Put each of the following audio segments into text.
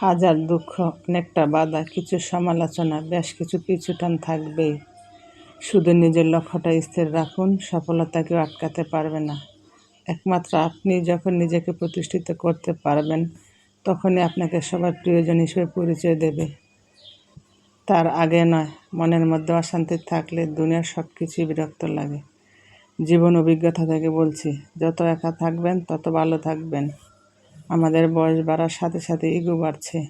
হাজার দুঃখ, অনেকটা বাধা, কিছু সমালোচনা, বেশ কিছু পিছুটান থাকবেই। শুধু নিজের লক্ষ্যটা স্থির রাখুন সফলতা কেউ আটকাতে পারবে না। একমাত্র আপনি যখন নিজেকে প্রতিষ্ঠিত করতে পারবেন, তখনই আপনাকে সবার প্রিয়জন হিসেবে পরিচয় দেবে। তার আগে নয়, মনের মধ্যে অশান্তি থাকলে দুনিয়ার সব কিছুই বিরক্ত লাগে। জীবন অভিজ্ঞতা থেকে বলছি, যত একা থাকবেন, তত ভালো থাকবেন। আমাদের বয়স বাড়ার সাথে সাথে ইগো বাড়ছে।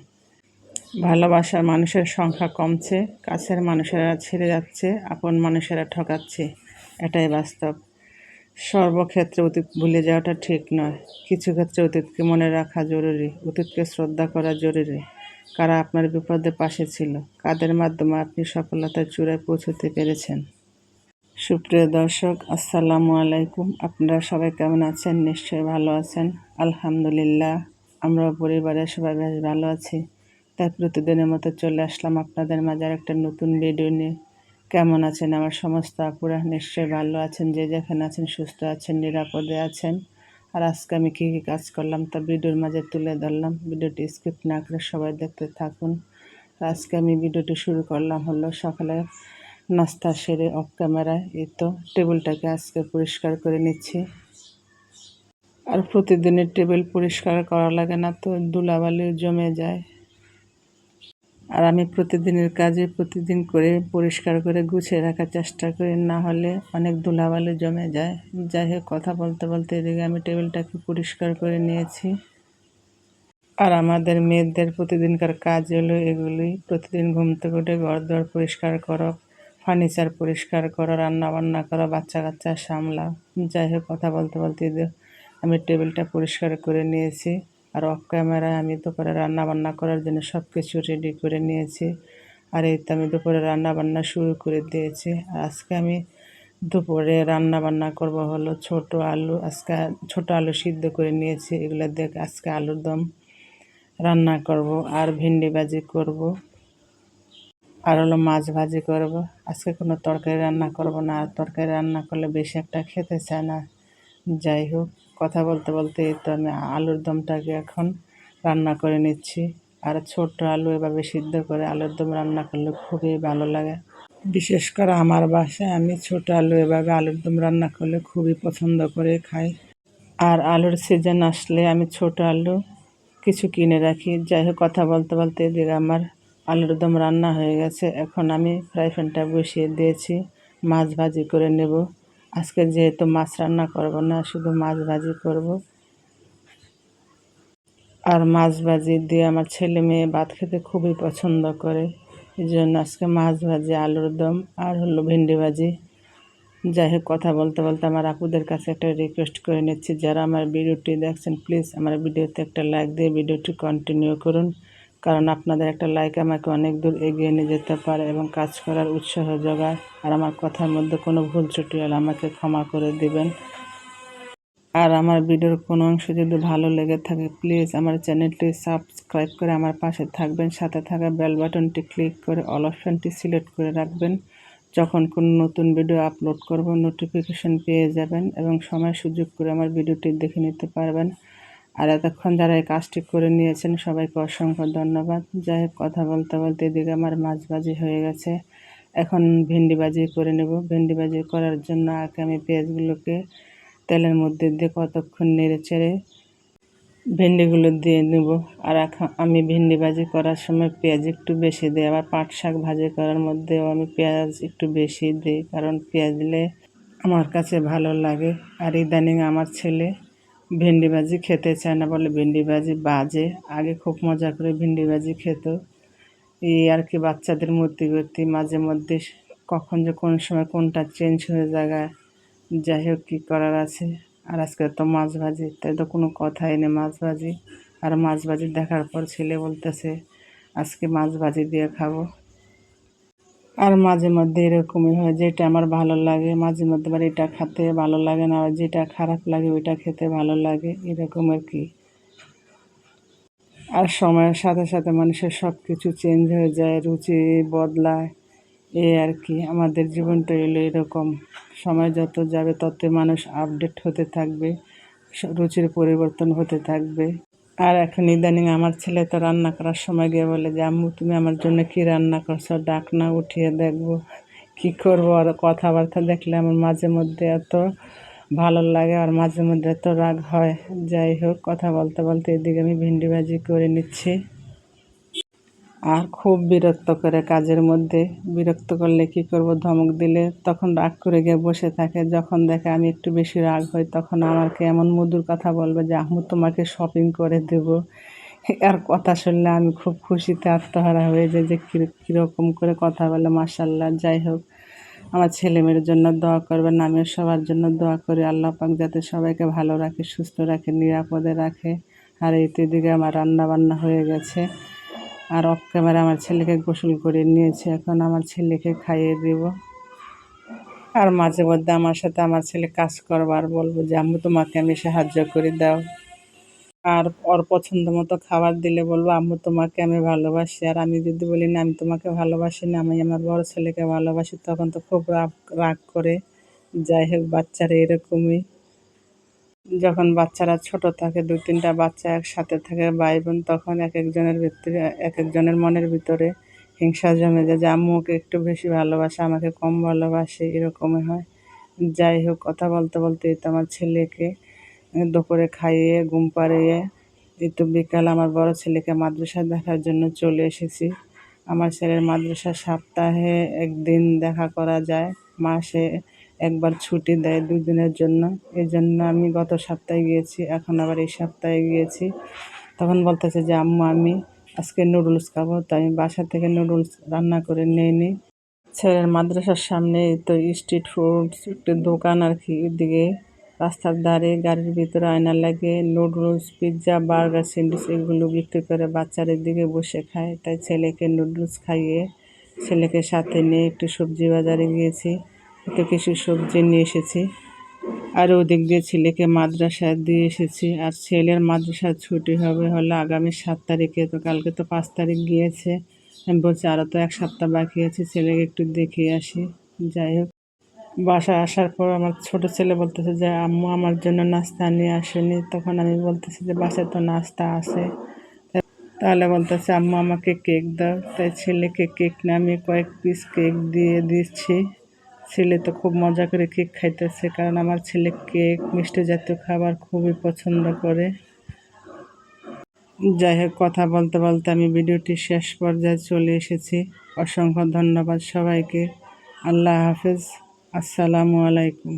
ভালোবাসার মানুষের সংখ্যা কমছে, কাছের মানুষেরা ছেড়ে যাচ্ছে, আপন মানুষেরা ঠকাচ্ছে। এটাই বাস্তব। সর্বক্ষেত্রে অতীত ভুলে যাওয়াটা ঠিক নয়। কিছু ক্ষেত্রে অতীতকে মনে রাখা জরুরি, অতীতকে শ্রদ্ধা করা জরুরি। কারা আপনার বিপদে পাশে ছিল? কাদের মাধ্যমে আপনি সফলতার চূড়ায় পৌঁছতে পেরেছেন? সুপ্রিয় দর্শক, আসসালামু আলাইকুম। আপনারা সবাই কেমন আছেন? নিশ্চয়ই ভালো আছেন। আলহামদুলিল্লাহ আমরা পরিবারের সবাই বেশ ভালো আছি। তাই প্রতিদিনের মতো চলে আসলাম আপনাদের মাঝে একটা নতুন ভিডিও নিয়ে। কেমন আছেন আমার সমস্ত আপুরা? নিশ্চয়ই ভালো আছেন, যে যেখানে আছেন, সুস্থ আছেন, নিরাপদে আছেন। আর আজকে আমি কী কী কাজ করলাম তা ভিডিওর মাঝে তুলে ধরলাম। ভিডিওটি স্কিপ না করে সবাই দেখতে থাকুন। আজকে আমি ভিডিওটি শুরু করলাম হলো সকালে নাস্তা সেরে অফ ক্যামেরায় এই তো টেবিলটাকে আজকে পরিষ্কার করে নিচ্ছি। আর প্রতিদিনের টেবিল পরিষ্কার করা লাগে না তো ধুলাবালি জমে যায়। আর আমি প্রতিদিনের কাজে প্রতিদিন করে পরিষ্কার করে গুছিয়ে রাখার চেষ্টা করি, না হলে অনেক ধুলাবালি জমে যায়। যাই হোক, কথা বলতে বলতে এদিকে আমি টেবিলটাকে পরিষ্কার করে নিয়েছি। আর আমাদের মেয়েদের প্রতিদিনকার কাজ হলো এগুলি প্রতিদিন ঘুম থেকে উঠে ঘর দর পরিষ্কার করো ফার্নিচার পরিষ্কার করো রান্না বান্না করো বাচ্চা কাচ্চা সামলাও যাই হোক, কথা বলতে বলতে আমি টেবিলটা পরিষ্কার করে নিয়েছি আর অফ ক্যামেরায় আমি দুপুরে রান্না বান্না করার জন্য সব কিছু রেডি করে নিয়েছি। আর এই তো আমি দুপুরে রান্না বান্না শুরু করে দিয়েছি। আর আজকে আমি দুপুরে রান্না বান্না করব হলো ছোট আলু, আজকে ছোট আলু সিদ্ধ করে নিয়েছি। এগুলো দেখ, আজকে আলুর দম রান্না করব আর ভিন্ডি ভাজি করব। আর হলো মাছ ভাজি করব। আজকে কোনো তরকারি রান্না করব না। আর তরকারি রান্না করলে বেশি একটা খেতে চায় না। যাই হোক, কথা বলতে বলতে তো আমি আলুর দমটাকে এখন রান্না করে নিচ্ছি। আর ছোট্ট আলু এভাবে সিদ্ধ করে আলুর দম রান্না করলে খুবই ভালো লাগে। বিশেষ করে আমার বাসায় আমি ছোট আলু এভাবে আলুর দম রান্না করলে খুবই পছন্দ করে খাই। আর আলুর সিজন আসলে আমি ছোট আলু কিছু কিনে রাখি। যাই হোক, কথা বলতে বলতে এদিকে আমার আলুর দম রান্না হয়ে গেছে। এখন আমি ফ্রাই প্যানটা বসিয়ে দিয়েছি। মাছ ভাজি করে নেব। আজকে যেহেতু মাছ রান্না করব না, শুধু মাছ ভাজি করব। আর মাছ ভাজি দিয়ে আমার ছেলে মেয়ে ভাত খেতে খুবই পছন্দ করে। এই জন্য আজকে মাছ ভাজি, আলুর দম আর হলো ভেন্ডি ভাজি। যাই হোক, কথা বলতে বলতে আমার আপুদের কাছে একটা রিকোয়েস্ট করে নিচ্ছি। যারা আমার ভিডিওটি দেখছেন প্লিজ আমার ভিডিওতে একটা লাইক দিয়ে ভিডিওটি কন্টিনিউ করুন। কারণ আপনাদের একটা লাইক আমাকে অনেক দূর এগিয়ে নিয়ে যেতে পারে এবং কাজ করার উৎসাহ যোগায়। আর আমার কথার মধ্যে কোনো ভুল ত্রুটি হলে আমাকে ক্ষমা করে দিবেন। আর আমার ভিডিওর কোনো অংশ যদি ভালো লেগে থাকে প্লিজ আমার চ্যানেলটি সাবস্ক্রাইব করে আমার পাশে থাকবেন। সাথে থাকা বেল বাটনটি ক্লিক করে অল অপশানটি সিলেক্ট করে রাখবেন। যখন কোনো নতুন ভিডিও আপলোড করব নোটিফিকেশন পেয়ে যাবেন এবং সময় সুযোগ করে আমার ভিডিওটি দেখে নিতে পারবেন। আর এতক্ষণ যারা এই কাজটি করে নিয়েছেন সবাইকে অসংখ্য ধন্যবাদ। যাই হোক, কথা বলতে বলতে এদিকে আমার মাছ ভাজি হয়ে গেছে। এখন ভেন্ডি ভাজি করে নেব। ভেন্ডি ভাজি করার জন্য আগে আমি পেঁয়াজগুলোকে তেলের মধ্যে দিয়ে কতক্ষণ নেড়ে চেড়ে ভেন্ডিগুলো দিয়ে নেব। আর এখন আমি ভেন্ডি ভাজি করার সময় পেঁয়াজ একটু বেশি দিই। আবার পাট শাক ভাজি করার মধ্যেও আমি পেঁয়াজ একটু বেশি দিই। কারণ পেঁয়াজ দিলে আমার কাছে ভালো লাগে। আর ইদানিং আমার ছেলে ভেন্ডি ভাজি খেতে চায় না বলে ভেন্ডি ভাজি বাজে। আগে খুব মজা করে ভেন্ডি ভাজি খেত। এই আর কি বাচ্চাদের মূর্তি করতে মাঝে মধ্যে কখন যে কোন সময় কোনটা চেঞ্জ হয়ে জায়গায়। যাই হোক, কী করার আছে? আর আজকে তো মাছ ভাজি তাই তো কোনো কথাই নেই মাছ ভাজি আর মাছ ভাজি দেখার পর ছেলে বলতেছে, আজকে মাছ ভাজি দিয়ে খাব। আর মাঝে মধ্যে এরকমই হয়, যেটা আমার ভালো লাগে। মাঝে মধ্যে আবার এটা খেতে ভালো লাগে না আর যেটা খারাপ লাগে ওইটা খেতে ভালো লাগে, এরকম আর কি। আর সময়ের সাথে সাথে মানুষের সব কিছু চেঞ্জ হয়ে যায়, রুচি বদলায়, এ আর কি। আমাদের জীবনটা এলো এরকম। সময় যত যাবে তত মানুষ আপডেট হতে থাকবে, রুচির পরিবর্তন হতে থাকবে। আর এখন ইদানিং আমার ছেলে তো রান্না করার সময় গিয়ে বলে যে, আম্মু, তুমি আমার জন্য কি রান্না করছ? ডাক না, উঠিয়ে দেখব। কি করব? আর কথাবার্তা দেখলে আমার মাঝে মধ্যে এত ভালো লাগে আর মাঝে মধ্যে এত রাগ হয়। যাই হোক, কথা বলতে বলতে এদিকে আমি ভিন্ডি ভাজি করে নিচ্ছি। আর খুব বিরক্ত করে কাজের মধ্যে। বিরক্ত করলে কি করব? ধমক দিলে তখন রাগ করে গিয়ে বসে থাকে। যখন দেখে আমি একটু বেশি রাগ হই, তখন আমাকে এমন মধুর কথা বলবে যে আহমু তোমাকে শপিং করে দেব। আর কথা শুনলে আমি খুব খুশিতে আত্মহারা হয়ে যাই যে কীরকম করে কথা বলে মাসাল্লাহ যাই হোক। আমার ছেলে মেয়ের জন্য দোয়া করবেন, আমিও সবার জন্য দোয়া করি। আল্লাহ পাক যাতে সবাইকে ভালো রাখে, সুস্থ রাখে, নিরাপদে রাখে। আর এই দিকে আমার রান্না বান্না হয়ে গেছে। আর অফ ক্যামেরা আমার ছেলেকে গোসল করে নিয়েছে। এখন আমার ছেলেকে খাইয়ে দেব। আর মাঝে মধ্যে আমার সাথে আমার ছেলে কাজ করবার বলব যে, আম্মু, তোমাকে আমি সাহায্য করে দাও। আর ওর পছন্দ মতো খাবার দিলে বলব, আম্মু, তোমাকে আমি ভালোবাসি। আর আমি যদি বলি, না, আমি তোমাকে ভালোবাসি না, আমি আমার বড় ছেলেকে ভালোবাসি, তখন তো খুব রাগ রাগ করে। যাই হোক, বাচ্চারা এরকমই। যখন বাচ্চারা ছোট থাকে দু তিনটা বাচ্চা একসাথে থাকে ভাই বোন তখন এক একজনের ভিতরে, এক একজনের মনের ভিতরে হিংসা জমে যায় যে, আম্মু, ওকে একটু বেশি ভালোবাসে, আমাকে কম ভালোবাসে। এরকমই হয়। যাই হোক, কথা বলতে বলতে এই তো আমার ছেলেকে দুপুরে খাইয়ে, ঘুম পাড়িয়ে, এই তো বিকাল আমার বড় ছেলেকে মাদ্রাসা দেখার জন্য চলে এসেছি। আমার ছেলের মাদ্রাসা সপ্তাহে একদিন দেখা করা যায়, মাসে একবার ছুটি দেয় দুদিনের জন্য। এই জন্য আমি গত সপ্তাহে গিয়েছি, এখন আবার এই সপ্তাহে গিয়েছি। তখন বলতেছে যে, আম্মু, আমি আজকে নুডলস খাব। তো আমি বাসা থেকে নুডলস রান্না করে নিয়ে নিই। ছেলের মাদ্রাসার সামনে তো স্ট্রিট ফুড একটু দোকান আর কি। দিকে রাস্তার ধারে গাড়ির ভিতরে আয়না লাগে, নুডলস, পিৎজা, বার্গার, স্যান্ডউইচ এগুলো বিক্রি করে বাচ্চাদের দিকে বসে খায়। তাই ছেলেকে নুডলস খাইয়ে ছেলেকে সাথে নিয়ে একটু সবজি বাজারে গিয়েছি। একটু কিছু সবজি নিয়ে এসেছি। আর ওদিক দিয়ে ছেলেকে মাদ্রাসা দিয়ে এসেছি। আর ছেলের মাদ্রাসা ছুটি হবে হলো আগামী সাত তারিখে। তো কালকে তো পাঁচ তারিখ গিয়েছে। আমি বলছি আরও তো এক সপ্তাহ বাকি আছে, ছেলেকে একটু দেখে আসি। যাই হোক। বাসায় আসার পর আমার ছোট ছেলে বলতেছে যে, আম্মু, আমার জন্য নাস্তা নিয়ে আসেনি। তখন আমি বলতেছি যে, বাসায় তো নাস্তা আছে। তাহলে বলতেছে, আম্মু, আমাকে কেক দাও। তাই ছেলেকে কেক আমি কয়েক পিস কেক দিয়ে দিচ্ছি। ছেলে তো খুব মজা করে কেক খাইতেছে, কারণ আমার ছেলে কেক, মিষ্টি জাতীয় খাবার খুবই পছন্দ করে। যাই হোক, কথা বলতে বলতে আমি ভিডিওটি শেষ পর্যায়ে চলে এসেছি। অসংখ্য ধন্যবাদ সবাইকে। আল্লাহ হাফেজ। আসসালামু আলাইকুম।